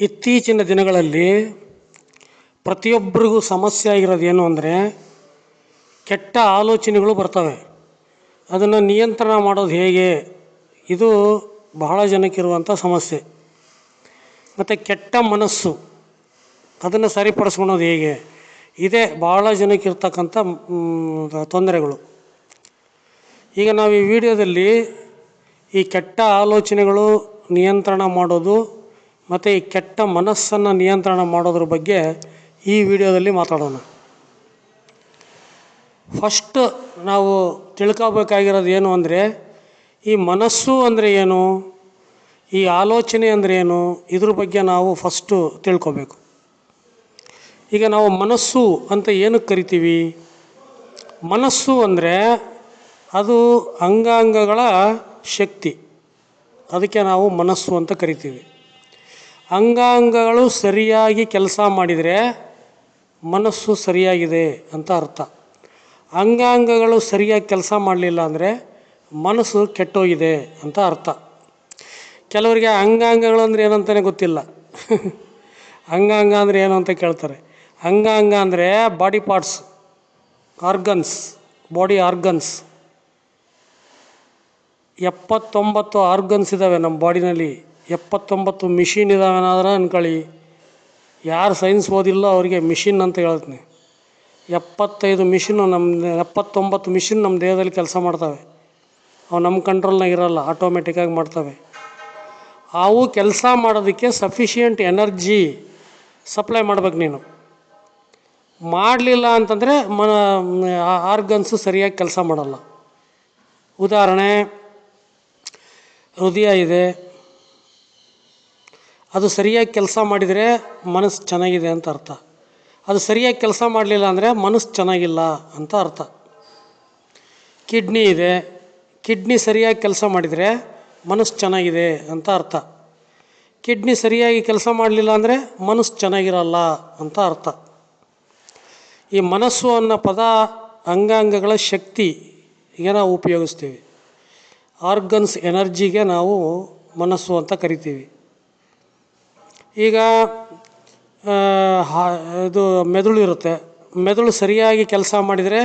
ಇತ್ತೀಚಿನ ದಿನಗಳಲ್ಲಿ ಪ್ರತಿಯೊಬ್ಬರಿಗೂ ಸಮಸ್ಯೆ ಆಗಿರೋದು ಏನು ಅಂದರೆ ಕೆಟ್ಟ ಆಲೋಚನೆಗಳು ಬರ್ತವೆ. ಅದನ್ನು ನಿಯಂತ್ರಣ ಮಾಡೋದು ಹೇಗೆ? ಇದು ಬಹಳ ಜನಕ್ಕಿರುವಂಥ ಸಮಸ್ಯೆ. ಮತ್ತು ಕೆಟ್ಟ ಮನಸ್ಸು, ಅದನ್ನು ಸರಿಪಡಿಸ್ಕೊಳೋದು ಹೇಗೆ? ಇದೇ ಬಹಳ ಜನಕ್ಕಿರ್ತಕ್ಕಂಥ ತೊಂದರೆಗಳು. ಈಗ ನಾವು ಈ ವಿಡಿಯೋದಲ್ಲಿ ಈ ಕೆಟ್ಟ ಆಲೋಚನೆಗಳು ನಿಯಂತ್ರಣ ಮಾಡೋದು ಮತ್ತು ಈ ಕೆಟ್ಟ ಮನಸ್ಸನ್ನು ನಿಯಂತ್ರಣ ಮಾಡೋದ್ರ ಬಗ್ಗೆ ಈ ವಿಡಿಯೋದಲ್ಲಿ ಮಾತಾಡೋಣ. ಫಸ್ಟ್ ನಾವು ತಿಳ್ಕೊಬೇಕಾಗಿರೋದು ಏನು ಅಂದರೆ, ಈ ಮನಸ್ಸು ಅಂದರೆ ಏನು, ಈ ಆಲೋಚನೆ ಅಂದರೆ ಏನು, ಇದ್ರ ಬಗ್ಗೆ ನಾವು ಫಸ್ಟು ತಿಳ್ಕೊಬೇಕು. ಈಗ ನಾವು ಮನಸ್ಸು ಅಂತ ಏನಕ್ಕೆ ಕರಿತೀವಿ? ಮನಸ್ಸು ಅಂದರೆ ಅದು ಅಂಗಾಂಗಗಳ ಶಕ್ತಿ. ಅದಕ್ಕೆ ನಾವು ಮನಸ್ಸು ಅಂತ ಕರಿತೀವಿ. ಅಂಗಾಂಗಗಳು ಸರಿಯಾಗಿ ಕೆಲಸ ಮಾಡಿದರೆ ಮನಸ್ಸು ಸರಿಯಾಗಿದೆ ಅಂತ ಅರ್ಥ. ಅಂಗಾಂಗಗಳು ಸರಿಯಾಗಿ ಕೆಲಸ ಮಾಡಲಿಲ್ಲ ಅಂದರೆ ಮನಸ್ಸು ಕೆಟ್ಟೋಗಿದೆ ಅಂತ ಅರ್ಥ. ಕೆಲವರಿಗೆ ಅಂಗಾಂಗಗಳು ಅಂದರೆ ಏನಂತಲೇ ಗೊತ್ತಿಲ್ಲ. ಅಂಗಾಂಗ ಅಂದರೆ ಏನು ಅಂತ ಕೇಳ್ತಾರೆ. ಅಂಗಾಂಗ ಅಂದರೆ body parts, organs, body organs. ಎಪ್ಪತ್ತೊಂಬತ್ತು ಆರ್ಗನ್ಸ್ ಇದ್ದಾವೆ ನಮ್ಮ ಬಾಡಿನಲ್ಲಿ. ಎಪ್ಪತ್ತೊಂಬತ್ತು ಮಿಷಿನ್ ಇದಾವೇನಾದ್ರೆ ಅನ್ಕೊಳ್ಳಿ ಯಾರು ಸೈನ್ಸ್ ಓದಿಲ್ಲ ಅವರಿಗೆ ಮಿಷಿನ್ ಅಂತ ಹೇಳ್ತೀನಿ. ಎಪ್ಪತ್ತೈದು ಮಿಷಿನ್ನು ನಮ್ಮ ಎಪ್ಪತ್ತೊಂಬತ್ತು ಮಿಷಿನ್ ನಮ್ಮ ದೇಹದಲ್ಲಿ ಕೆಲಸ ಮಾಡ್ತವೆ. ಅವು ನಮ್ಮ ಕಂಟ್ರೋಲ್ನಾಗ ಇರಲ್ಲ ಆಟೋಮೆಟಿಕ್ಕಾಗಿ ಮಾಡ್ತವೆ. ಅವು ಕೆಲಸ ಮಾಡೋದಕ್ಕೆ ಸಫಿಷಿಯೆಂಟ್ ಎನರ್ಜಿ ಸಪ್ಲೈ ಮಾಡ್ಬೇಕು ನೀನು. ಮಾಡಲಿಲ್ಲ ಅಂತಂದರೆ ಮನ ಆರ್ಗನ್ಸು ಸರಿಯಾಗಿ ಕೆಲಸ ಮಾಡಲ್ಲ. ಉದಾಹರಣೆ, ಹೃದಯ ಇದೆ ಅದು ಸರಿಯಾಗಿ ಕೆಲಸ ಮಾಡಿದರೆ ಮನಸ್ಸು ಚೆನ್ನಾಗಿದೆ ಅಂತ ಅರ್ಥ. ಅದು ಸರಿಯಾಗಿ ಕೆಲಸ ಮಾಡಲಿಲ್ಲ ಅಂದರೆ ಮನಸ್ಸು ಚೆನ್ನಾಗಿಲ್ಲ ಅಂತ ಅರ್ಥ. ಕಿಡ್ನಿ ಇದೆ. ಕಿಡ್ನಿ ಸರಿಯಾಗಿ ಕೆಲಸ ಮಾಡಿದರೆ ಮನಸ್ಸು ಚೆನ್ನಾಗಿದೆ ಅಂತ ಅರ್ಥ. ಕಿಡ್ನಿ ಸರಿಯಾಗಿ ಕೆಲಸ ಮಾಡಲಿಲ್ಲ ಅಂದರೆ ಮನಸ್ಸು ಚೆನ್ನಾಗಿರಲ್ಲ ಅಂತ ಅರ್ಥ. ಈ ಮನಸ್ಸು ಅನ್ನೋ ಪದ ಅಂಗಾಂಗಗಳ ಶಕ್ತಿಗೆ ನಾವು ಉಪಯೋಗಿಸ್ತೀವಿ. ಆರ್ಗನ್ಸ್ ಎನರ್ಜಿಗೆ ನಾವು ಮನಸ್ಸು ಅಂತ ಕರಿತೀವಿ. ಈಗ ಇದು ಮೆದುಳು ಇರುತ್ತೆ. ಮೆದುಳು ಸರಿಯಾಗಿ ಕೆಲಸ ಮಾಡಿದರೆ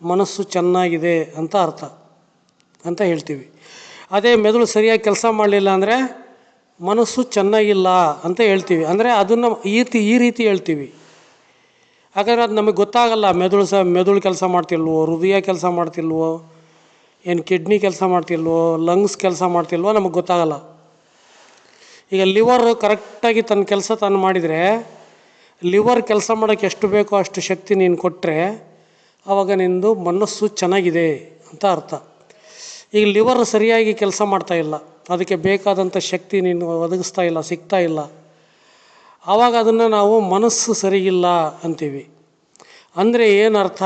ಮನಸ್ಸು ಚೆನ್ನಾಗಿದೆ ಅಂತ ಅರ್ಥ ಅಂತ ಹೇಳ್ತೀವಿ. ಅದೇ ಮೆದುಳು ಸರಿಯಾಗಿ ಕೆಲಸ ಮಾಡಲಿಲ್ಲ ಅಂದರೆ ಮನಸ್ಸು ಚೆನ್ನಾಗಿಲ್ಲ ಅಂತ ಹೇಳ್ತೀವಿ. ಅಂದರೆ ಅದನ್ನು ಈ ರೀತಿ ಈ ರೀತಿ ಹೇಳ್ತೀವಿ. ಹಾಗಾದ್ರೆ ಅದು ನಮಗೆ ಗೊತ್ತಾಗಲ್ಲ, ಮೆದುಳು ಸಹ ಮೆದುಳು ಕೆಲಸ ಮಾಡ್ತಿಲ್ವೋ, ಹೃದಯ ಕೆಲಸ ಮಾಡ್ತಿಲ್ವೋ, ಏನು ಕಿಡ್ನಿ ಕೆಲಸ ಮಾಡ್ತಿಲ್ವೋ ಲಂಗ್ಸ್ ಕೆಲಸ ಮಾಡ್ತಿಲ್ವೋ ನಮಗೆ ಗೊತ್ತಾಗಲ್ಲ. ಈಗ ಲಿವರ್ ಕರೆಕ್ಟಾಗಿ ತನ್ನ ಕೆಲಸ ತಾನು ಮಾಡಿದರೆ ಲಿವರ್ ಕೆಲಸ ಮಾಡೋಕ್ಕೆ ಎಷ್ಟು ಬೇಕೋ ಅಷ್ಟು ಶಕ್ತಿ ನೀನು ಕೊಟ್ಟರೆ ಆವಾಗ ನಿಂದು ಮನಸ್ಸು ಚೆನ್ನಾಗಿದೆ ಅಂತ ಅರ್ಥ. ಈಗ ಲಿವರ್ ಸರಿಯಾಗಿ ಕೆಲಸ ಮಾಡ್ತಾ ಇಲ್ಲ, ಅದಕ್ಕೆ ಬೇಕಾದಂಥ ಶಕ್ತಿ ನೀನು ಒದಗಿಸ್ತಾ ಇಲ್ಲ, ಸಿಗ್ತಾ ಇಲ್ಲ. ಆವಾಗ ಅದನ್ನು ನಾವು ಮನಸ್ಸು ಸರಿಯಿಲ್ಲ ಅಂತೀವಿ. ಅಂದರೆ ಏನರ್ಥ?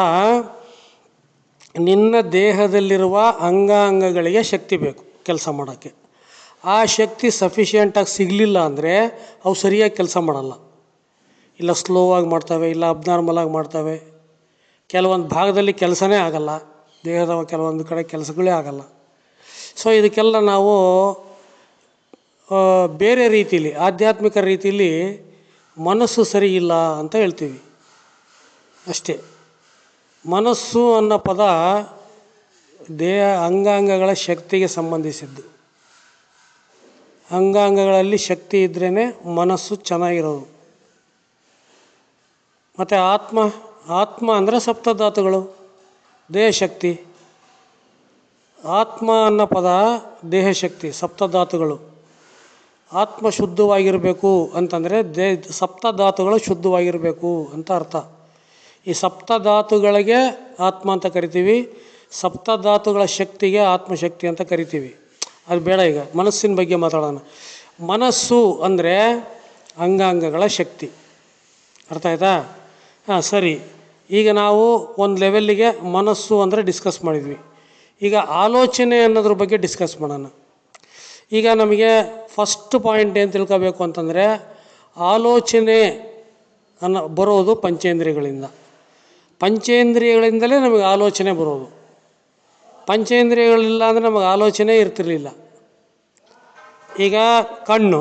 ನಿನ್ನ ದೇಹದಲ್ಲಿರುವ ಅಂಗಾಂಗಗಳಿಗೆ ಶಕ್ತಿ ಬೇಕು ಕೆಲಸ ಮಾಡೋಕ್ಕೆ. ಆ ಶಕ್ತಿ ಸಫಿಷಿಯೆಂಟಾಗಿ ಸಿಗಲಿಲ್ಲ ಅಂದರೆ ಅವು ಸರಿಯಾಗಿ ಕೆಲಸ ಮಾಡಲ್ಲ. ಇಲ್ಲ ಸ್ಲೋ ಆಗಿ ಮಾಡ್ತವೆ, ಇಲ್ಲ ಅಬ್ನಾರ್ಮಲಾಗಿ ಮಾಡ್ತವೆ. ಕೆಲವೊಂದು ಭಾಗದಲ್ಲಿ ಕೆಲಸನೇ ಆಗಲ್ಲ. ದೇಹದ ಕೆಲವೊಂದು ಕಡೆ ಕೆಲಸಗಳೇ ಆಗಲ್ಲ. ಸೊ ಇದಕ್ಕೆಲ್ಲ ನಾವು ಬೇರೆ ರೀತಿಯಲ್ಲಿ ಆಧ್ಯಾತ್ಮಿಕ ರೀತಿಲಿ ಮನಸ್ಸು ಸರಿ ಇಲ್ಲ ಅಂತ ಹೇಳ್ತೀವಿ. ಅಷ್ಟೇ. ಮನಸ್ಸು ಅನ್ನೋ ಪದ ದೇಹ ಅಂಗಾಂಗಗಳ ಶಕ್ತಿಗೆ ಸಂಬಂಧಿಸಿದ್ದು. ಅಂಗಾಂಗಗಳಲ್ಲಿ ಶಕ್ತಿ ಇದ್ರೇ ಮನಸ್ಸು ಚೆನ್ನಾಗಿರೋದು. ಮತ್ತು ಆತ್ಮ ಆತ್ಮ ಅಂದರೆ ಸಪ್ತಧಾತುಗಳು, ದೇಹಶಕ್ತಿ. ಆತ್ಮ ಅನ್ನೋ ಪದ ದೇಹಶಕ್ತಿ, ಸಪ್ತಧಾತುಗಳು. ಆತ್ಮ ಶುದ್ಧವಾಗಿರಬೇಕು ಅಂತಂದರೆ ದೇ, ಸಪ್ತಧಾತುಗಳು ಶುದ್ಧವಾಗಿರಬೇಕು ಅಂತ ಅರ್ಥ. ಈ ಸಪ್ತಧಾತುಗಳಿಗೆ ಆತ್ಮ ಅಂತ ಕರಿತೀವಿ, ಸಪ್ತಧಾತುಗಳ ಶಕ್ತಿಗೆ ಆತ್ಮಶಕ್ತಿ ಅಂತ ಕರಿತೀವಿ. ಅದು ಬೇಡ ಈಗ. ಮನಸ್ಸಿನ ಬಗ್ಗೆ ಮಾತಾಡೋಣ. ಮನಸ್ಸು ಅಂದರೆ ಅಂಗಾಂಗಗಳ ಶಕ್ತಿ. ಅರ್ಥ ಆಯ್ತಾ? ಹಾಂ, ಸರಿ. ಈಗ ನಾವು ಒಂದು ಲೆವೆಲ್ಲಿಗೆ ಮನಸ್ಸು ಅಂದರೆ ಡಿಸ್ಕಸ್ ಮಾಡಿದ್ವಿ. ಈಗ ಆಲೋಚನೆ ಅನ್ನೋದ್ರ ಬಗ್ಗೆ ಡಿಸ್ಕಸ್ ಮಾಡೋಣ. ಈಗ ನಮಗೆ ಫಸ್ಟ್ ಪಾಯಿಂಟ್ ಏನು ತಿಳ್ಕೋಬೇಕು ಅಂತಂದರೆ ಆಲೋಚನೆ ಅನ್ನೋ ಬರೋದು ಪಂಚೇಂದ್ರಿಯಗಳಿಂದ. ಪಂಚೇಂದ್ರಿಯಗಳಿಂದಲೇ ನಮಗೆ ಆಲೋಚನೆ ಬರೋದು. ಪಂಚೇಂದ್ರಿಯಗಳಿಲ್ಲ ಅಂದರೆ ನಮಗೆ ಆಲೋಚನೆ ಇರ್ತಿರ್ಲಿಲ್ಲ. ಈಗ ಕಣ್ಣು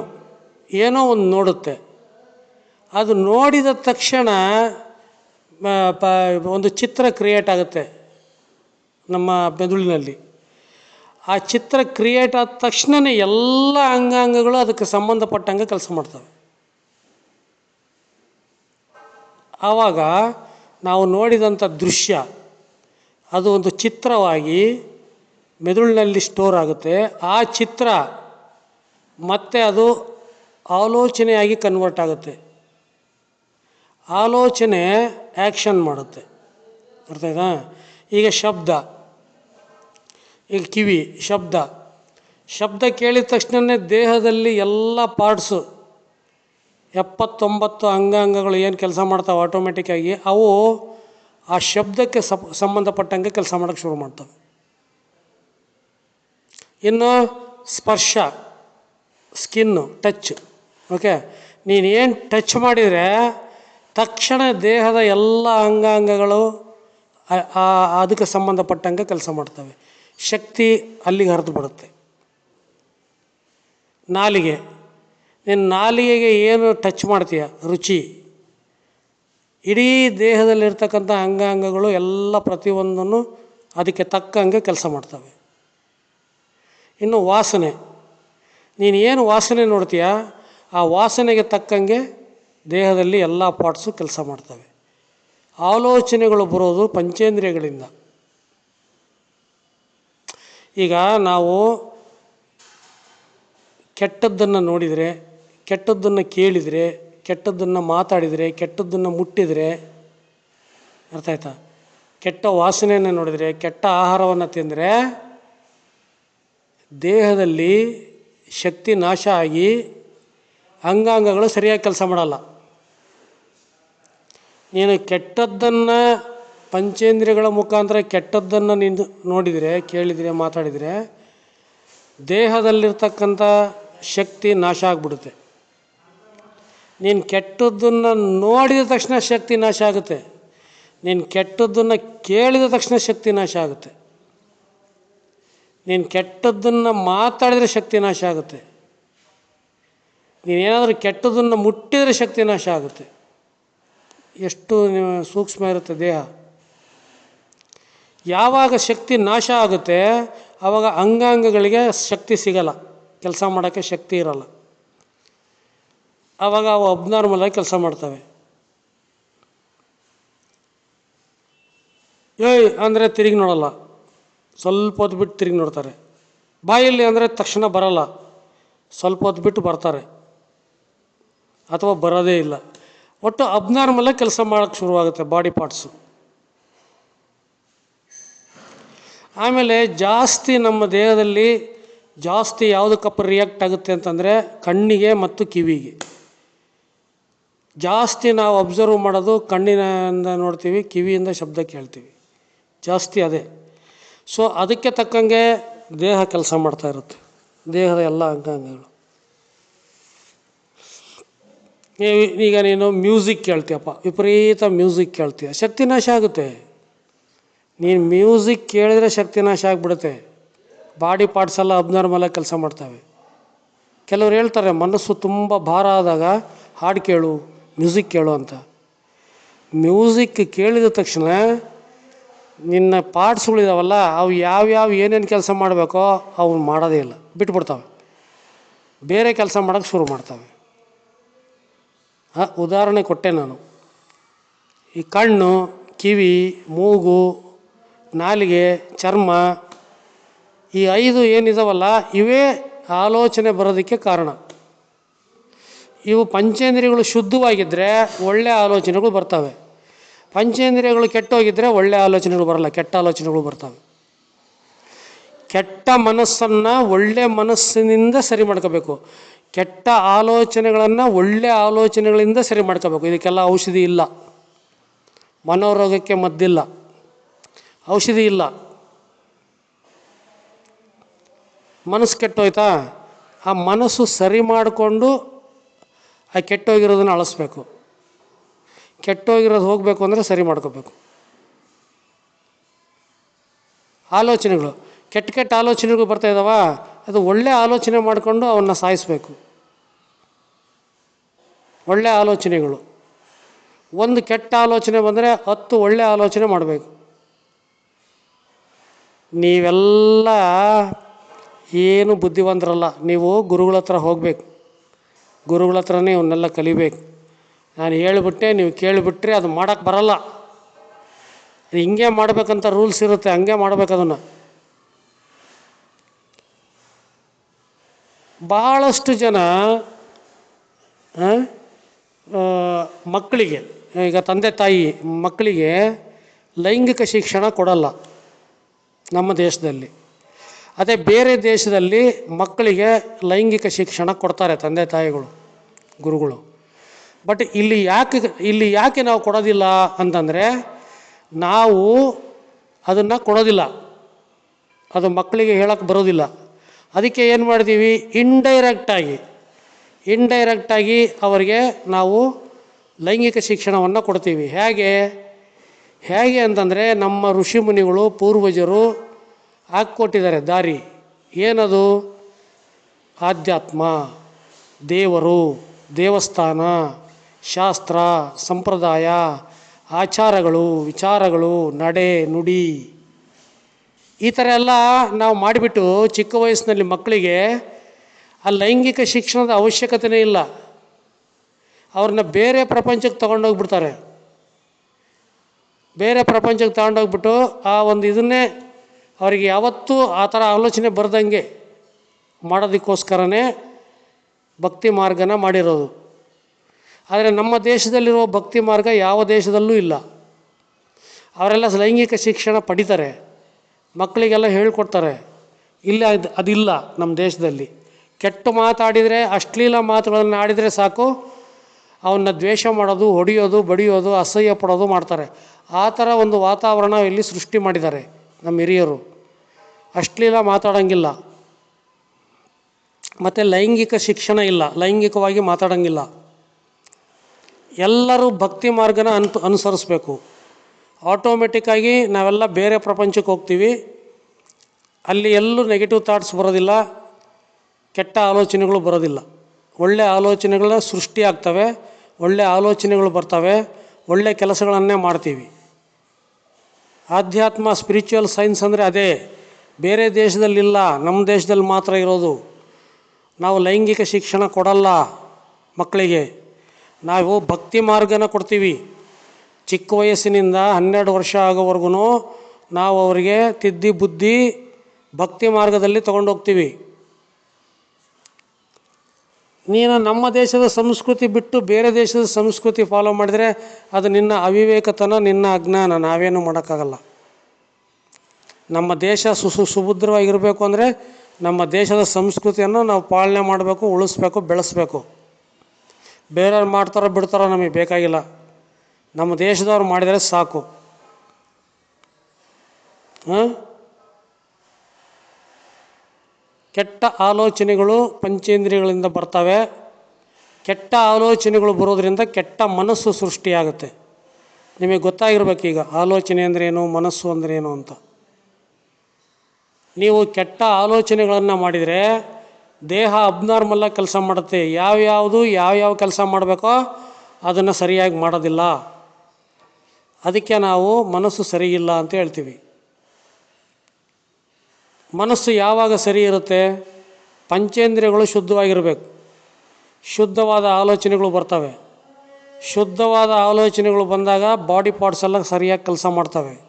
ಏನೋ ಒಂದು ನೋಡುತ್ತೆ. ಅದು ನೋಡಿದ ತಕ್ಷಣ ಪ, ಒಂದು ಚಿತ್ರ ಕ್ರಿಯೇಟ್ ಆಗುತ್ತೆ ನಮ್ಮ ಮೆದುಳಿನಲ್ಲಿ. ಆ ಚಿತ್ರ ಕ್ರಿಯೇಟ್ ಆದ ತಕ್ಷಣವೇ ಎಲ್ಲ ಅಂಗಾಂಗಗಳು ಅದಕ್ಕೆ ಸಂಬಂಧಪಟ್ಟಂಗೆ ಕೆಲಸ ಮಾಡ್ತವೆ. ಆವಾಗ ನಾವು ನೋಡಿದಂಥ ದೃಶ್ಯ ಅದು ಒಂದು ಚಿತ್ರವಾಗಿ ಮೆದುಳಿನಲ್ಲಿ ಸ್ಟೋರ್ ಆಗುತ್ತೆ. ಆ ಚಿತ್ರ ಮತ್ತೆ ಅದು ಆಲೋಚನೆಯಾಗಿ ಕನ್ವರ್ಟ್ ಆಗುತ್ತೆ. ಆಲೋಚನೆ ಆ್ಯಕ್ಷನ್ ಮಾಡುತ್ತೆ. ಅರ್ಥ ಆಯ್ತಾ? ಈಗ ಶಬ್ದ. ಈಗ ಕಿವಿ, ಶಬ್ದ. ಶಬ್ದ ಕೇಳಿದ ತಕ್ಷಣವೇ ದೇಹದಲ್ಲಿ ಎಲ್ಲ ಪಾರ್ಟ್ಸು ಎಪ್ಪತ್ತೊಂಬತ್ತು ಅಂಗಾಂಗಗಳು ಏನು ಕೆಲಸ ಮಾಡ್ತಾವೆ ಆಟೋಮೆಟಿಕ್ಕಾಗಿ ಅವು ಆ ಶಬ್ದಕ್ಕೆ ಸಂಬಂಧಪಟ್ಟಂಗೆ ಕೆಲಸ ಮಾಡೋಕ್ಕೆ ಶುರು ಮಾಡ್ತವೆ. ಇನ್ನು ಸ್ಪರ್ಶ, ಸ್ಕಿನ್ನು, ಟಚ್, ಓಕೆ? ನೀನು ಏನು ಟಚ್ ಮಾಡಿದರೆ ತಕ್ಷಣ ದೇಹದ ಎಲ್ಲ ಅಂಗಾಂಗಗಳು ಅದಕ್ಕೆ ಸಂಬಂಧಪಟ್ಟಂಗೆ ಕೆಲಸ ಮಾಡ್ತವೆ. ಶಕ್ತಿ ಅಲ್ಲಿಗೆ ಹರಿದು ಬಿಡುತ್ತೆ ನಾಲಿಗೆ. ನೀನು ನಾಲಿಗೆಗೆ ಏನು ಟಚ್ ಮಾಡ್ತೀಯ? ರುಚಿ. ಇಡೀ ದೇಹದಲ್ಲಿರ್ತಕ್ಕಂಥ ಅಂಗಾಂಗಗಳು ಎಲ್ಲ ಪ್ರತಿಯೊಂದನ್ನು ಅದಕ್ಕೆ ತಕ್ಕಂಗೆ ಕೆಲಸ ಮಾಡ್ತವೆ. ಇನ್ನು ವಾಸನೆ. ನೀನು ಏನು ವಾಸನೆ ನೋಡ್ತೀಯ, ಆ ವಾಸನೆಗೆ ತಕ್ಕಂಗೆ ದೇಹದಲ್ಲಿ ಎಲ್ಲ ಪಾರ್ಟ್ಸು ಕೆಲಸ ಮಾಡ್ತವೆ. ಆಲೋಚನೆಗಳು ಬರೋದು ಪಂಚೇಂದ್ರಿಯಗಳಿಂದ. ಈಗ ನಾವು ಕೆಟ್ಟದ್ದನ್ನು ನೋಡಿದರೆ, ಕೆಟ್ಟದ್ದನ್ನು ಕೇಳಿದರೆ ಕೆಟ್ಟದ್ದನ್ನು ಮಾತಾಡಿದರೆ, ಕೆಟ್ಟದ್ದನ್ನು ಮುಟ್ಟಿದರೆ, ಅರ್ಥ ಆಯ್ತಾ? ಕೆಟ್ಟ ವಾಸನೆಯನ್ನು ನೋಡಿದರೆ, ಕೆಟ್ಟ ಆಹಾರವನ್ನು ತಿಂದರೆ, ದೇಹದಲ್ಲಿ ಶಕ್ತಿ ನಾಶ ಆಗಿ ಅಂಗಾಂಗಗಳು ಸರಿಯಾಗಿ ಕೆಲಸ ಮಾಡಲ್ಲ. ನೀನು ಕೆಟ್ಟದ್ದನ್ನು ಪಂಚೇಂದ್ರಿಯಗಳ ಮುಖಾಂತರ ಕೆಟ್ಟದ್ದನ್ನು ನೀನು ನೋಡಿದರೆ, ಕೇಳಿದರೆ, ಮಾತಾಡಿದರೆ, ದೇಹದಲ್ಲಿರ್ತಕ್ಕಂಥ ಶಕ್ತಿ ನಾಶ ಆಗಿಬಿಡುತ್ತೆ. ನೀನು ಕೆಟ್ಟದ್ದನ್ನು ನೋಡಿದ ತಕ್ಷಣ ಶಕ್ತಿ ನಾಶ ಆಗುತ್ತೆ. ನೀನು ಕೆಟ್ಟದ್ದನ್ನು ಕೇಳಿದ ತಕ್ಷಣ ಶಕ್ತಿ ನಾಶ ಆಗುತ್ತೆ. ನೀನು ಕೆಟ್ಟದ್ದನ್ನು ಮಾತಾಡಿದರೆ ಶಕ್ತಿ ನಾಶ ಆಗುತ್ತೆ. ನೀನೇನಾದರೂ ಕೆಟ್ಟದನ್ನು ಮುಟ್ಟಿದರೆ ಶಕ್ತಿ ನಾಶ ಆಗುತ್ತೆ. ಎಷ್ಟು ಸೂಕ್ಷ್ಮ ಇರುತ್ತೆ ದೇಹ. ಯಾವಾಗ ಶಕ್ತಿ ನಾಶ ಆಗುತ್ತೆ ಆವಾಗ ಅಂಗಾಂಗಗಳಿಗೆ ಶಕ್ತಿ ಸಿಗಲ್ಲ. ಕೆಲಸ ಮಾಡೋಕ್ಕೆ ಶಕ್ತಿ ಇರಲ್ಲ. ಆವಾಗ ಅವು ಅಬ್ನಾರ್ಮಲಾಗಿ ಕೆಲಸ ಮಾಡ್ತವೆ. ಏಯ್, ಅಂದರೆ ತಿರುಗಿ ನೋಡಲ್ಲ. ಸ್ವಲ್ಪ ಹೊತ್ತು ಬಿಟ್ಟು ತಿರುಗಿ ನೋಡ್ತಾರೆ. ಬಾಯಲ್ಲಿ ಅಂದರೆ ತಕ್ಷಣ ಬರಲ್ಲ. ಸ್ವಲ್ಪ ಹೊತ್ತು ಬಿಟ್ಟು ಬರ್ತಾರೆ. ಅಥವಾ ಬರೋದೇ ಇಲ್ಲ. ಒಟ್ಟು ಅಬ್ನಾರ್ಮಲಾಗಿ ಕೆಲಸ ಮಾಡೋಕ್ಕೆ ಶುರುವಾಗುತ್ತೆ ಬಾಡಿ ಪಾರ್ಟ್ಸು. ಆಮೇಲೆ ಜಾಸ್ತಿ ನಮ್ಮ ದೇಹದಲ್ಲಿ ಜಾಸ್ತಿ ಯಾವುದಕ್ಕಪ್ಪ ರಿಯಾಕ್ಟ್ ಆಗುತ್ತೆ ಅಂತಂದರೆ ಕಣ್ಣಿಗೆ ಮತ್ತು ಕಿವಿಗೆ. ಜಾಸ್ತಿ ನಾವು ಅಬ್ಸರ್ವ್ ಮಾಡೋದು ಕಣ್ಣಿನಿಂದ ನೋಡ್ತೀವಿ, ಕಿವಿಯಿಂದ ಶಬ್ದ ಕೇಳ್ತೀವಿ. ಜಾಸ್ತಿ ಅದೇ. ಸೊ ಅದಕ್ಕೆ ತಕ್ಕಂಗೆ ದೇಹ ಕೆಲಸ ಮಾಡ್ತಾ ಇರುತ್ತೆ. ದೇಹದ ಎಲ್ಲ ಅಂಗಾಂಗಗಳು. ಈಗ ನೀನು ಮ್ಯೂಸಿಕ್ ಕೇಳ್ತೀಯಪ್ಪ, ವಿಪರೀತ ಮ್ಯೂಸಿಕ್ ಕೇಳ್ತೀಯ, ಶಕ್ತಿ ನಾಶ ಆಗುತ್ತೆ. ನೀನು ಮ್ಯೂಸಿಕ್ ಕೇಳಿದರೆ ಶಕ್ತಿ ನಾಶ ಆಗಿಬಿಡುತ್ತೆ. ಬಾಡಿ ಪಾರ್ಟ್ಸ್ ಎಲ್ಲ ಅಬ್ನಾರ್ಮಲಾಗಿ ಕೆಲಸ ಮಾಡ್ತವೆ. ಕೆಲವ್ರು ಹೇಳ್ತಾರೆ, ಮನಸ್ಸು ತುಂಬ ಭಾರ ಆದಾಗ ಹಾಡು ಕೇಳು. ಮ್ಯೂಸಿಕ್ ಕೇಳು ಅಂತ. ಮ್ಯೂಸಿಕ್ ಕೇಳಿದ ತಕ್ಷಣ ನಿನ್ನ ಪಾರ್ಟ್ಸ್ಗಳಿದಾವಲ್ಲ, ಅವು ಯಾವ್ಯಾವ ಏನೇನು ಕೆಲಸ ಮಾಡಬೇಕೋ ಅವು ಮಾಡೋದೇ ಇಲ್ಲ. ಬಿಟ್ಬಿಡ್ತಾವೆ. ಬೇರೆ ಕೆಲಸ ಮಾಡೋಕ್ಕೆ ಶುರು ಮಾಡ್ತಾವೆ. ಉದಾಹರಣೆ ಕೊಟ್ಟೆ ನಾನು. ಈ ಕಣ್ಣು, ಕಿವಿ, ಮೂಗು, ನಾಲಿಗೆ, ಚರ್ಮ, ಈ ಐದು ಏನಿದಾವಲ್ಲ, ಇವೇ ಆಲೋಚನೆ ಬರೋದಕ್ಕೆ ಕಾರಣ. ಇವು ಪಂಚೇಂದ್ರಿಯಗಳು ಶುದ್ಧವಾಗಿದ್ದರೆ ಒಳ್ಳೆ ಆಲೋಚನೆಗಳು ಬರ್ತವೆ. ಪಂಚೇಂದ್ರಿಯಗಳು ಕೆಟ್ಟೋಗಿದ್ದರೆ ಒಳ್ಳೆ ಆಲೋಚನೆಗಳು ಬರಲ್ಲ, ಕೆಟ್ಟ ಆಲೋಚನೆಗಳು ಬರ್ತವೆ. ಕೆಟ್ಟ ಮನಸ್ಸನ್ನು ಒಳ್ಳೆ ಮನಸ್ಸಿನಿಂದ ಸರಿ ಮಾಡ್ಕೋಬೇಕು. ಕೆಟ್ಟ ಆಲೋಚನೆಗಳನ್ನು ಒಳ್ಳೆ ಆಲೋಚನೆಗಳಿಂದ ಸರಿ ಮಾಡ್ಕೋಬೇಕು. ಇದಕ್ಕೆಲ್ಲ ಔಷಧಿ ಇಲ್ಲ. ಮನೋರೋಗಕ್ಕೆ ಮದ್ದಿಲ್ಲ. ಔಷಧಿ ಇಲ್ಲ. ಮನಸ್ಸು ಕೆಟ್ಟೋಯ್ತಾ? ಆ ಮನಸ್ಸು ಸರಿ ಮಾಡಿಕೊಂಡು ಆ ಕೆಟ್ಟೋಗಿರೋದನ್ನು ಅಳಿಸ್ಬೇಕು. ಕೆಟ್ಟೋಗಿರೋದು ಹೋಗಬೇಕು ಅಂದರೆ ಸರಿ ಮಾಡ್ಕೋಬೇಕು. ಆಲೋಚನೆಗಳು. ಕೆಟ್ಟ ಕೆಟ್ಟ ಆಲೋಚನೆಗಳು ಬರ್ತಾ ಇದ್ದಾವ ಅದು ಒಳ್ಳೆ ಆಲೋಚನೆ ಮಾಡಿಕೊಂಡು ಅವನ್ನ ಸಾಯಿಸಬೇಕು. ಒಳ್ಳೆ ಆಲೋಚನೆಗಳು. ಒಂದು ಕೆಟ್ಟ ಆಲೋಚನೆ ಬಂದರೆ ಹತ್ತು ಒಳ್ಳೆ ಆಲೋಚನೆ ಮಾಡಬೇಕು. ನೀವೆಲ್ಲ ಏನು ಬುದ್ಧಿವಂತರಲ್ಲ. ನೀವು ಗುರುಗಳ ಹತ್ರ ಹೋಗಬೇಕು. ಗುರುಗಳ ಹತ್ರನೇ ಇವನ್ನೆಲ್ಲ ಕಲಿಬೇಕು. ನಾನು ಹೇಳಿಬಿಟ್ಟೆ, ನೀವು ಕೇಳಿಬಿಟ್ರೆ ಅದು ಮಾಡೋಕ್ಕೆ ಬರಲ್ಲ. ಅದು ಹಿಂಗೆ ಮಾಡಬೇಕಂತ ರೂಲ್ಸ್ ಇರುತ್ತೆ, ಹಂಗೆ ಮಾಡ್ಬೇಕು ಅದನ್ನು. ಭಾಳಷ್ಟು ಜನ ಮಕ್ಕಳಿಗೆ, ಈಗ ತಂದೆ ತಾಯಿ ಮಕ್ಕಳಿಗೆ ಲೈಂಗಿಕ ಶಿಕ್ಷಣ ಕೊಡಲ್ಲ ನಮ್ಮ ದೇಶದಲ್ಲಿ. ಅದೇ ಬೇರೆ ದೇಶದಲ್ಲಿ ಮಕ್ಕಳಿಗೆ ಲೈಂಗಿಕ ಶಿಕ್ಷಣ ಕೊಡ್ತಾರೆ ತಂದೆ ತಾಯಿಗಳು, ಗುರುಗಳು. ಬಟ್ ಇಲ್ಲಿ ಯಾಕೆ ಇಲ್ಲಿ ಯಾಕೆ ನಾವು ಕೊಡೋದಿಲ್ಲ ಅಂತಂದರೆ ನಾವು ಅದನ್ನು ಕೊಡೋದಿಲ್ಲ. ಅದು ಮಕ್ಕಳಿಗೆ ಹೇಳಕ್ಕೆ ಬರೋದಿಲ್ಲ. ಅದಕ್ಕೆ ಏನು ಮಾಡ್ತೀವಿ? ಇಂಡೈರೆಕ್ಟಾಗಿ ಇಂಡೈರೆಕ್ಟಾಗಿ ಅವರಿಗೆ ನಾವು ಲೈಂಗಿಕ ಶಿಕ್ಷಣವನ್ನು ಕೊಡ್ತೀವಿ. ಹೇಗೆ? ಹೇಗೆ ಅಂತಂದರೆ ನಮ್ಮ ಋಷಿಮುನಿಗಳು ಪೂರ್ವಜರು ಹಾಕ್ಕೊಟ್ಟಿದ್ದಾರೆ. ದಾರಿ ಏನದು? ಆಧ್ಯಾತ್ಮ, ದೇವರು, ದೇವಸ್ಥಾನ, ಶಾಸ್ತ್ರ, ಸಂಪ್ರದಾಯ, ಆಚಾರಗಳು, ವಿಚಾರಗಳು, ನಡೆ, ನುಡಿ. ಈ ಥರ ಎಲ್ಲ ನಾವು ಮಾಡಿಬಿಟ್ಟು ಚಿಕ್ಕ ವಯಸ್ಸಿನಲ್ಲಿ ಮಕ್ಕಳಿಗೆ ಆ ಲೈಂಗಿಕ ಶಿಕ್ಷಣದ ಅವಶ್ಯಕತೆಯೇ ಇಲ್ಲ. ಅವ್ರನ್ನ ಬೇರೆ ಪ್ರಪಂಚಕ್ಕೆ ತಗೊಂಡೋಗ್ಬಿಡ್ತಾರೆ ಬೇರೆ ಪ್ರಪಂಚಕ್ಕೆ ತಗೊಂಡೋಗ್ಬಿಟ್ಟು ಆ ಒಂದು ಇದನ್ನೇ ಅವರಿಗೆ ಯಾವತ್ತೂ ಆ ಥರ ಆಲೋಚನೆ ಬರ್ದಂಗೆ ಮಾಡೋದಕ್ಕೋಸ್ಕರನೇ ಭಕ್ತಿ ಮಾರ್ಗನ ಮಾಡಿರೋದು. ಆದರೆ ನಮ್ಮ ದೇಶದಲ್ಲಿರುವ ಭಕ್ತಿ ಮಾರ್ಗ ಯಾವ ದೇಶದಲ್ಲೂ ಇಲ್ಲ. ಅವರೆಲ್ಲ ಲೈಂಗಿಕ ಶಿಕ್ಷಣ ಪಡಿತಾರೆ. ಮಕ್ಕಳಿಗೆಲ್ಲ ಹೇಳ್ಕೊಡ್ತಾರೆ. ಇಲ್ಲ, ಅದು, ಅದಿಲ್ಲ ನಮ್ಮ ದೇಶದಲ್ಲಿ. ಕೆಟ್ಟ ಮಾತಾಡಿದರೆ, ಅಶ್ಲೀಲ ಮಾತುಗಳನ್ನು ಆಡಿದರೆ ಸಾಕು. ಅವನ್ನ ದ್ವೇಷ ಮಾಡೋದು, ಹೊಡೆಯೋದು, ಬಡಿಯೋದು, ಅಸಹ್ಯ ಪಡೋದು ಮಾಡ್ತಾರೆ. ಆ ಥರ ಒಂದು ವಾತಾವರಣ ಇಲ್ಲಿ ಸೃಷ್ಟಿ ಮಾಡಿದ್ದಾರೆ. ನಮ್ಮ ಹಿರಿಯರು. ಅಶ್ಲೀಲ ಮಾತಾಡೋಂಗಿಲ್ಲ. ಮತ್ತು ಲೈಂಗಿಕ ಶಿಕ್ಷಣ ಇಲ್ಲ. ಲೈಂಗಿಕವಾಗಿ ಮಾತಾಡೋಂಗಿಲ್ಲ. ಎಲ್ಲರೂ ಭಕ್ತಿ ಮಾರ್ಗನ ಅನ್ ಅನುಸರಿಸ್ಬೇಕು. ಆಟೋಮೆಟಿಕ್ಕಾಗಿ ನಾವೆಲ್ಲ ಬೇರೆ ಪ್ರಪಂಚಕ್ಕೆ ಹೋಗ್ತೀವಿ. ಅಲ್ಲಿ ಎಲ್ಲೂ ನೆಗೆಟಿವ್ ಥಾಟ್ಸ್ ಬರೋದಿಲ್ಲ. ಕೆಟ್ಟ ಆಲೋಚನೆಗಳು ಬರೋದಿಲ್ಲ. ಒಳ್ಳೆ ಆಲೋಚನೆಗಳ ಸೃಷ್ಟಿ ಆಗ್ತವೆ ಒಳ್ಳೆ ಆಲೋಚನೆಗಳು ಬರ್ತವೆ. ಒಳ್ಳೆ ಕೆಲಸಗಳನ್ನೇ ಮಾಡ್ತೀವಿ. ಆಧ್ಯಾತ್ಮ ಸ್ಪಿರಿಚುವಲ್ ಸೈನ್ಸ್ ಅಂದರೆ ಅದೇ. ಬೇರೆ ದೇಶದಲ್ಲಿಲ್ಲ, ನಮ್ಮ ದೇಶದಲ್ಲಿ ಮಾತ್ರ ಇರೋದು. ನಾವು ಲೈಂಗಿಕ ಶಿಕ್ಷಣ ಕೊಡಲ್ಲ ಮಕ್ಕಳಿಗೆ. ನಾವು ಭಕ್ತಿ ಮಾರ್ಗನ ಕೊಡ್ತೀವಿ. ಚಿಕ್ಕ ವಯಸ್ಸಿನಿಂದ ಹನ್ನೆರಡು ವರ್ಷ ಆಗೋವರೆಗೂ ನಾವು ಅವರಿಗೆ ತಿದ್ದಿ ಬುದ್ಧಿ ಭಕ್ತಿ ಮಾರ್ಗದಲ್ಲಿ ತಗೊಂಡೋಗ್ತೀವಿ. ನೀನು ನಮ್ಮ ದೇಶದ ಸಂಸ್ಕೃತಿ ಬಿಟ್ಟು ಬೇರೆ ದೇಶದ ಸಂಸ್ಕೃತಿ ಫಾಲೋ ಮಾಡಿದರೆ ಅದು ನಿನ್ನ ಅವಿವೇಕತನ, ನಿನ್ನ ಅಜ್ಞಾನ. ನಾವೇನು ಮಾಡೋಕ್ಕಾಗಲ್ಲ. ನಮ್ಮ ದೇಶ ಸುಸು ಸುಭದ್ರವಾಗಿರಬೇಕು ಅಂದರೆ ನಮ್ಮ ದೇಶದ ಸಂಸ್ಕೃತಿಯನ್ನು ನಾವು ಪಾಲನೆ ಮಾಡಬೇಕು, ಉಳಿಸ್ಬೇಕು, ಬೆಳೆಸ್ಬೇಕು. ಬೇರೆಯವ್ರು ಮಾಡ್ತಾರೋ ಬಿಡ್ತಾರೋ ನಮಗೆ ಬೇಕಾಗಿಲ್ಲ. ನಮ್ಮ ದೇಶದವ್ರು ಮಾಡಿದರೆ ಸಾಕು. ಹಾಂ ಕೆಟ್ಟ ಆಲೋಚನೆಗಳು ಪಂಚೇಂದ್ರಿಯಗಳಿಂದ ಬರ್ತವೆ. ಕೆಟ್ಟ ಆಲೋಚನೆಗಳು ಬರೋದರಿಂದ ಕೆಟ್ಟ ಮನಸ್ಸು ಸೃಷ್ಟಿಯಾಗುತ್ತೆ. ನಿಮಗೆ ಗೊತ್ತಾಗಿರ್ಬೇಕು ಈಗ, ಆಲೋಚನೆ ಅಂದ್ರೇನು ಮನಸ್ಸು ಅಂದ್ರೇನು ಅಂತ. ನೀವು ಕೆಟ್ಟ ಆಲೋಚನೆಗಳನ್ನು ಮಾಡಿದರೆ ದೇಹ ಅಬ್ನಾರ್ಮಲ್ಲಾಗಿ ಕೆಲಸ ಮಾಡುತ್ತೆ. ಯಾವ್ಯಾವುದು, ಯಾವ್ಯಾವ ಕೆಲಸ ಮಾಡಬೇಕೋ ಅದನ್ನು ಸರಿಯಾಗಿ ಮಾಡೋದಿಲ್ಲ. ಅದಕ್ಕೆ ನಾವು ಮನಸ್ಸು ಸರಿಯಿಲ್ಲ ಅಂತ ಹೇಳ್ತೀವಿ. ಮನಸ್ಸು ಯಾವಾಗ ಸರಿ ಇರುತ್ತೆ? ಪಂಚೇಂದ್ರಿಯಗಳು ಶುದ್ಧವಾಗಿರಬೇಕು. ಶುದ್ಧವಾದ ಆಲೋಚನೆಗಳು ಬರ್ತವೆ. ಶುದ್ಧವಾದ ಆಲೋಚನೆಗಳು ಬಂದಾಗ ಬಾಡಿ ಪಾರ್ಟ್ಸ್ ಎಲ್ಲ ಸರಿಯಾಗಿ ಕೆಲಸ ಮಾಡ್ತವೆ.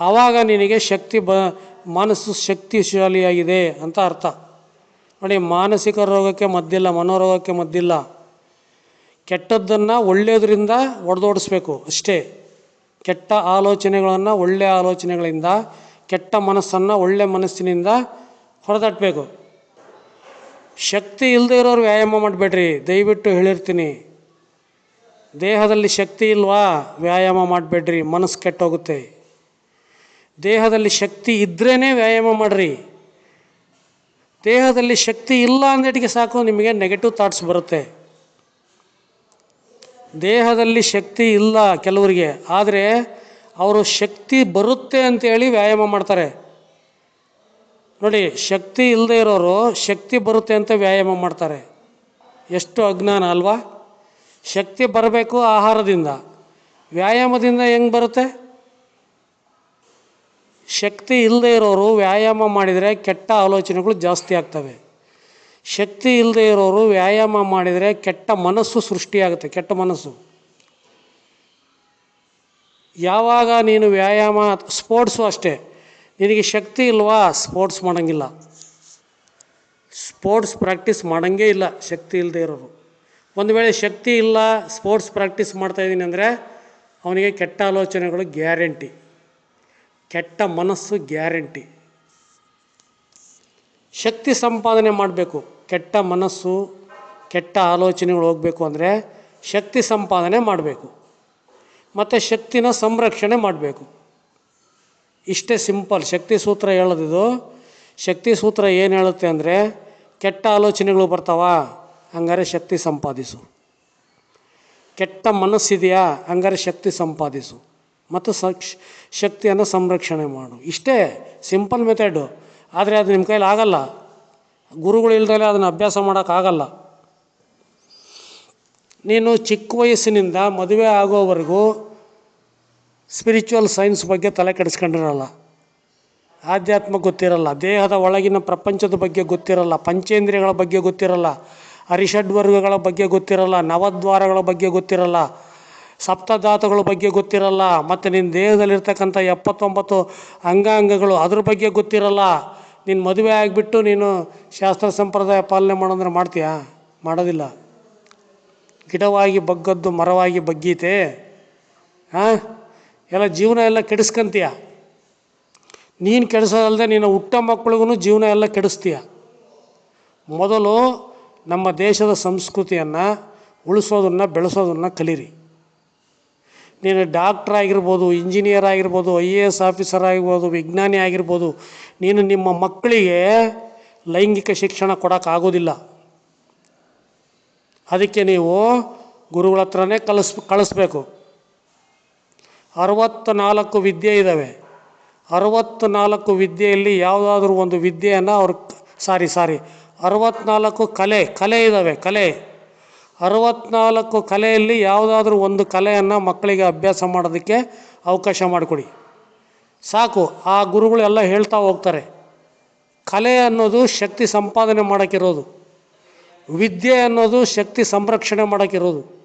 ಆವಾಗ ನಿನಗೆ ಶಕ್ತಿ ಬ, ಮನಸ್ಸು ಶಕ್ತಿಶಾಲಿಯಾಗಿದೆ ಅಂತ ಅರ್ಥ. ನೋಡಿ, ಮಾನಸಿಕ ರೋಗಕ್ಕೆ ಮದ್ದಿಲ್ಲ, ಮನೋರೋಗಕ್ಕೆ ಮದ್ದಿಲ್ಲ. ಕೆಟ್ಟದ್ದನ್ನು ಒಳ್ಳೆಯದರಿಂದ ಒಡೆದೋಡಿಸ್ಬೇಕು ಅಷ್ಟೇ. ಕೆಟ್ಟ ಆಲೋಚನೆಗಳನ್ನು ಒಳ್ಳೆಯ ಆಲೋಚನೆಗಳಿಂದ ಕೆಟ್ಟ ಮನಸ್ಸನ್ನು ಒಳ್ಳೆ ಮನಸ್ಸಿನಿಂದ ಹೊರದಟ್ಟಬೇಕು ಶಕ್ತಿ ಇಲ್ಲದೆ ಇರೋರು ವ್ಯಾಯಾಮ ಮಾಡಬೇಡ್ರಿ, ದಯವಿಟ್ಟು ಹೇಳಿರ್ತೀನಿ. ದೇಹದಲ್ಲಿ ಶಕ್ತಿ ಇಲ್ವಾ, ವ್ಯಾಯಾಮ ಮಾಡಬೇಡ್ರಿ, ಮನಸ್ಸು ಕೆಟ್ಟೋಗುತ್ತೆ. ದೇಹದಲ್ಲಿ ಶಕ್ತಿ ಇದ್ರೇ ವ್ಯಾಯಾಮ ಮಾಡಿರಿ. ದೇಹದಲ್ಲಿ ಶಕ್ತಿ ಇಲ್ಲ ಅಂದಿಟ್ಟಿಗೆ ಸಾಕು, ನಿಮಗೆ ನೆಗೆಟಿವ್ ಥಾಟ್ಸ್ ಬರುತ್ತೆ. ದೇಹದಲ್ಲಿ ಶಕ್ತಿ ಇಲ್ಲ ಕೆಲವರಿಗೆ, ಆದರೆ ಅವರು ಶಕ್ತಿ ಬರುತ್ತೆ ಅಂತೇಳಿ ವ್ಯಾಯಾಮ ಮಾಡ್ತಾರೆ. ನೋಡಿ, ಶಕ್ತಿ ಇಲ್ಲದೆ ಇರೋರು ಶಕ್ತಿ ಬರುತ್ತೆ ಅಂತ ವ್ಯಾಯಾಮ ಮಾಡ್ತಾರೆ. ಎಷ್ಟು ಅಜ್ಞಾನ ಅಲ್ವಾ? ಶಕ್ತಿ ಬರಬೇಕು ಆಹಾರದಿಂದ. ವ್ಯಾಯಾಮದಿಂದ ಹೆಂಗೆ ಬರುತ್ತೆ? ಶಕ್ತಿ ಇಲ್ಲದೆ ಇರೋರು ವ್ಯಾಯಾಮ ಮಾಡಿದರೆ ಕೆಟ್ಟ ಆಲೋಚನೆಗಳು ಜಾಸ್ತಿ ಆಗ್ತವೆ. ಶಕ್ತಿ ಇಲ್ಲದೆ ಇರೋರು ವ್ಯಾಯಾಮ ಮಾಡಿದರೆ ಕೆಟ್ಟ ಮನಸ್ಸು ಸೃಷ್ಟಿಯಾಗುತ್ತೆ, ಕೆಟ್ಟ ಮನಸ್ಸು. ಯಾವಾಗ ನೀನು ವ್ಯಾಯಾಮ ಸ್ಪೋರ್ಟ್ಸು ಅಷ್ಟೇ, ನಿನಗೆ ಶಕ್ತಿ ಇಲ್ವಾ? ಸ್ಪೋರ್ಟ್ಸ್ ಮಾಡೋಂಗಿಲ್ಲ. ಸ್ಪೋರ್ಟ್ಸ್ ಪ್ರಾಕ್ಟೀಸ್ ಮಾಡೋಂಗೇ ಇಲ್ಲ ಶಕ್ತಿ ಇಲ್ಲದೆ ಇರೋರು. ಒಂದು ವೇಳೆ ಶಕ್ತಿ ಇಲ್ಲ, ಸ್ಪೋರ್ಟ್ಸ್ ಪ್ರಾಕ್ಟೀಸ್ ಮಾಡ್ತಾಯಿದ್ದೀನಿ ಅಂದರೆ ಅವನಿಗೆ ಕೆಟ್ಟ ಆಲೋಚನೆಗಳು ಗ್ಯಾರಂಟಿ. ಕೆಟ್ಟ ಮನಸ್ಸು ಗ್ಯಾರಂಟಿ. ಶಕ್ತಿ ಸಂಪಾದನೆ ಮಾಡಬೇಕು. ಕೆಟ್ಟ ಮನಸ್ಸು, ಕೆಟ್ಟ ಆಲೋಚನೆಗಳು ಹೋಗಬೇಕು ಅಂದರೆ ಶಕ್ತಿ ಸಂಪಾದನೆ ಮಾಡಬೇಕು. ಮತ್ತು ಶಕ್ತಿನ ಸಂರಕ್ಷಣೆ ಮಾಡಬೇಕು. ಇಷ್ಟೇ ಸಿಂಪಲ್. ಶಕ್ತಿ ಸೂತ್ರ ಹೇಳೋದಿದು. ಶಕ್ತಿ ಸೂತ್ರ ಏನು ಹೇಳುತ್ತೆ ಅಂದರೆ, ಕೆಟ್ಟ ಆಲೋಚನೆಗಳು ಬರ್ತಾವ, ಹಂಗಾರೆ ಶಕ್ತಿ ಸಂಪಾದಿಸು. ಕೆಟ್ಟ ಮನಸ್ಸಿದೆಯಾ, ಹಂಗಾರೆ ಶಕ್ತಿ ಸಂಪಾದಿಸು. ಮತ್ತು ಶಕ್ತಿಯನ್ನು ಸಂರಕ್ಷಣೆ ಮಾಡು. ಇಷ್ಟೇ ಸಿಂಪಲ್ ಮೆಥಡು. ಆದರೆ ಅದು ನಿಮ್ಮ ಕೈಲಿ ಆಗಲ್ಲ. ಗುರುಗಳು ಇಲ್ದಲೇ ಅದನ್ನು ಅಭ್ಯಾಸ ಮಾಡೋಕ್ಕಾಗಲ್ಲ ನೀನು ಚಿಕ್ಕ ವಯಸ್ಸಿನಿಂದ ಮದುವೆ ಆಗೋವರೆಗೂ ಸ್ಪಿರಿಚುವಲ್ ಸೈನ್ಸ್ ಬಗ್ಗೆ ತಲೆ ಕೆಡಿಸ್ಕೊಂಡಿರಲ್ಲ. ಆಧ್ಯಾತ್ಮ ಗೊತ್ತಿರಲ್ಲ, ದೇಹದ ಒಳಗಿನ ಪ್ರಪಂಚದ ಬಗ್ಗೆ ಗೊತ್ತಿರಲ್ಲ, ಪಂಚೇಂದ್ರಿಯಗಳ ಬಗ್ಗೆ ಗೊತ್ತಿರಲ್ಲ, ಅರಿಷಡ್ವರ್ಗಗಳ ಬಗ್ಗೆ ಗೊತ್ತಿರಲ್ಲ, ನವದ್ವಾರಗಳ ಬಗ್ಗೆ ಗೊತ್ತಿರಲ್ಲ ಸಪ್ತಧಾತುಗಳ ಬಗ್ಗೆ ಗೊತ್ತಿರಲ್ಲ, ಮತ್ತು ನಿನ್ನ ದೇಹದಲ್ಲಿರ್ತಕ್ಕಂಥ ಎಪ್ಪತ್ತೊಂಬತ್ತು ಅಂಗಾಂಗಗಳು ಅದ್ರ ಬಗ್ಗೆ ಗೊತ್ತಿರಲ್ಲ. ನಿನ್ನ ಮದುವೆ ಆಗಿಬಿಟ್ಟು ನೀನು ಶಾಸ್ತ್ರ ಸಂಪ್ರದಾಯ ಪಾಲನೆ ಮಾಡೋಂದ್ರೆ ಮಾಡ್ತೀಯಾ? ಮಾಡೋದಿಲ್ಲ. ಗಿಡವಾಗಿ ಬಗ್ಗದ್ದು ಮರವಾಗಿ ಬಗ್ಗೀತೆ ಹಾಂ ಎಲ್ಲ ಜೀವನ ಎಲ್ಲ ಕೆಡಿಸ್ಕೊಂತೀಯ? ನೀನು ಕೆಡಿಸೋದಲ್ಲದೆ ನಿನ್ನ ಹುಟ್ಟ ಮಕ್ಕಳಿಗೂ ಜೀವನ ಎಲ್ಲ ಕೆಡಿಸ್ತೀಯ? ಮೊದಲು ನಮ್ಮ ದೇಶದ ಸಂಸ್ಕೃತಿಯನ್ನು ಉಳಿಸೋದನ್ನು ಬೆಳೆಸೋದನ್ನು ಕಲೀರಿ. ನೀನು ಡಾಕ್ಟ್ರ್ ಆಗಿರ್ಬೋದು, ಇಂಜಿನಿಯರ್ ಆಗಿರ್ಬೋದು, ಐ ಎ ಎಸ್ ಆಫೀಸರ್ ಆಗಿರ್ಬೋದು, ವಿಜ್ಞಾನಿ ಆಗಿರ್ಬೋದು, ನೀನು ನಿಮ್ಮ ಮಕ್ಕಳಿಗೆ ಲೈಂಗಿಕ ಶಿಕ್ಷಣ ಕೊಡೋಕ್ಕಾಗೋದಿಲ್ಲ. ಅದಕ್ಕೆ ನೀವು ಗುರುಗಳ ಹತ್ರನೇ ಕಲಿಸ್, ಕಳಿಸ್ಬೇಕು. ಅರವತ್ತು ನಾಲ್ಕು ವಿದ್ಯೆ ಇದ್ದಾವೆ ಅರವತ್ತು ನಾಲ್ಕು ವಿದ್ಯೆಯಲ್ಲಿ ಯಾವುದಾದ್ರೂ ಒಂದು ವಿದ್ಯೆಯನ್ನು ಅವ್ರು ಸಾರಿ ಸಾರಿ. ಅರವತ್ನಾಲ್ಕು ಕಲೆ ಕಲೆ ಇದ್ದಾವೆ ಕಲೆ. ಅರವತ್ನಾಲ್ಕು ಕಲೆಯಲ್ಲಿ ಯಾವುದಾದ್ರೂ ಒಂದು ಕಲೆಯನ್ನು ಮಕ್ಕಳಿಗೆ ಅಭ್ಯಾಸ ಮಾಡೋದಕ್ಕೆ ಅವಕಾಶ ಮಾಡಿಕೊಡಿ. ಸಾಕು, ಆ ಗುರುಗಳೆಲ್ಲ ಹೇಳ್ತಾ ಹೋಗ್ತಾರೆ. ಕಲೆ ಅನ್ನೋದು ಶಕ್ತಿ ಸಂಪಾದನೆ ಮಾಡೋಕ್ಕಿರೋದು ವಿದ್ಯೆ ಅನ್ನೋದು ಶಕ್ತಿ ಸಂರಕ್ಷಣೆ ಮಾಡೋಕ್ಕಿರೋದು.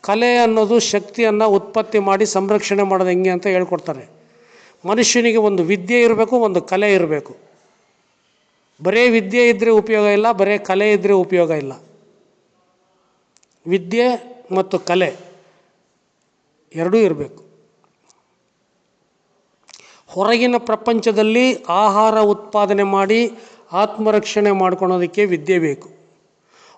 ಕಲೆ ಅನ್ನೋದು ಶಕ್ತಿಯನ್ನು ಉತ್ಪತ್ತಿ ಮಾಡಿ ಸಂರಕ್ಷಣೆ ಮಾಡೋದು ಹೆಂಗೆ ಅಂತ ಹೇಳ್ಕೊಡ್ತಾರೆ. ಮನುಷ್ಯನಿಗೆ ಒಂದು ವಿದ್ಯೆ ಇರಬೇಕು, ಒಂದು ಕಲೆ ಇರಬೇಕು. ಬರೇ ವಿದ್ಯೆ ಇದ್ದರೆ ಉಪಯೋಗ ಇಲ್ಲ, ಬರೇ ಕಲೆ ಇದ್ದರೆ ಉಪಯೋಗ ಇಲ್ಲ. ವಿದ್ಯೆ ಮತ್ತು ಕಲೆ ಎರಡೂ ಇರಬೇಕು. ಹೊರಗಿನ ಪ್ರಪಂಚದಲ್ಲಿ ಆಹಾರ ಉತ್ಪಾದನೆ ಮಾಡಿ ಆತ್ಮರಕ್ಷಣೆ ಮಾಡ್ಕೊಳೋದಕ್ಕೆ ವಿದ್ಯೆ ಬೇಕು.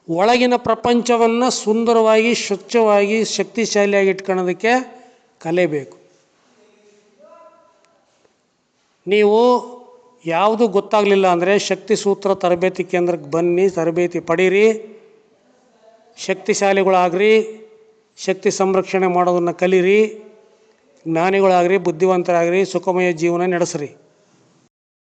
ಒಳಗಿನ ಪ್ರಪಂಚವನ್ನು ಸುಂದರವಾಗಿ, ಸ್ವಚ್ಛವಾಗಿ, ಶಕ್ತಿಶಾಲಿಯಾಗಿ ಇಟ್ಕೊಳ್ಳೋದಕ್ಕೆ ಕಲೆ ಬೇಕು. ನೀವು ಯಾವುದು ಗೊತ್ತಾಗಲಿಲ್ಲ ಅಂದರೆ ಶಕ್ತಿ ಸೂತ್ರ ತರಬೇತಿ ಕೇಂದ್ರಕ್ಕೆ ಬನ್ನಿ, ತರಬೇತಿ ಪಡೀರಿ, ಶಕ್ತಿಶಾಲಿಗಳಾಗ್ರಿ, ಶಕ್ತಿ ಸಂರಕ್ಷಣೆ ಮಾಡೋದನ್ನು ಕಲೀರಿ, ಜ್ಞಾನಿಗಳಾಗ್ರಿ, ಬುದ್ಧಿವಂತರಾಗ್ರಿ, ಸುಖಮಯ ಜೀವನ ನಡೆಸ್ರಿ.